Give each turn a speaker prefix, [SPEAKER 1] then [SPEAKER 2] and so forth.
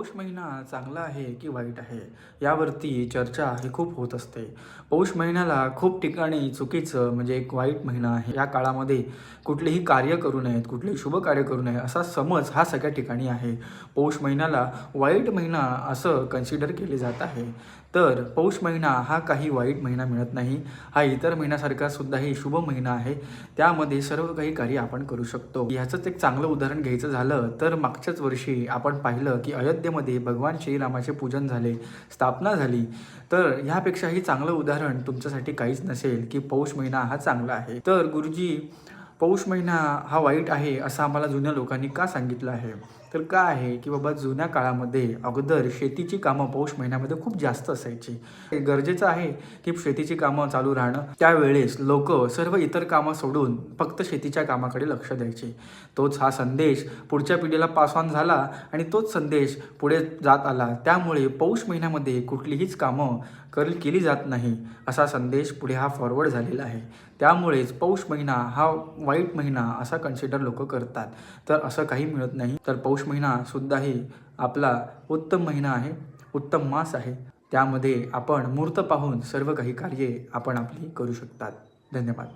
[SPEAKER 1] पौष महिना चांगला आहे की वाईट आहे? यावरती चर्चा ही खूप होत असते. पौष महिन्याला खूप ठिकाणी चुकीचं म्हणजे एक वाईट महिना आहे. या काळामध्ये कुठलेही कार्य करू नयेत कुठलेही शुभ कार्य करू नये असा समज हा सगळ्या ठिकाणी आहे. पौष महिन्याला वाईट महिना असं कन्सिडर केले जात आहे. तर पौष महिना हा काही वाईट महिना मिळत नाही. हा इतर महिन्यासारखा सुद्धाही शुभ महिना आहे. त्यामध्ये सर्व काही कार्य आपण करू शकतो. ह्याचंच एक चांगलं उदाहरण घ्यायचं झालं तर मागच्याच वर्षी आपण पाहिलं की अयोध्या अयोध्येमध्ये भगवान श्रीरामाचे पूजन झाले स्थापना झाली तर ह्यापेक्षाही चांगलं उदाहरण तुमच्यासाठी काहीच नसेल की पौष महिना हा चांगला आहे. तर गुरुजी पौष महिना हा वाईट आहे असं आम्हाला जुन्या लोकांनी का सांगितलं आहे? तर काय आहे की बाबा जुन्या काळामध्ये अगोदर शेतीची कामं पौष महिन्यामध्ये खूप जास्त असायची. हे गरजेचं आहे की शेतीची कामं चालू राहणं. त्यावेळेस लोक सर्व इतर कामं सोडून फक्त शेतीच्या कामाकडे लक्ष द्यायचे. तोच हा संदेश पुढच्या पिढीला पास ऑन झाला आणि तोच संदेश पुढे जात आला. त्यामुळे पौष महिन्यामध्ये कुठलीहीच कामं कर केली जात नाही असा संदेश पुढे हा फॉरवर्ड झालेला आहे. त्यामुळेच पौष महिना हा वाईट महिना असा कन्सिडर लोक करतात. तर असं काही मिळत नाही. तर पौष महिना महिनासुद्धाही आपला उत्तम महिना आहे उत्तम मास आहे. त्यामध्ये आपण मूर्त पाहून सर्व काही कार्ये आपण आपली करू शकतात. धन्यवाद.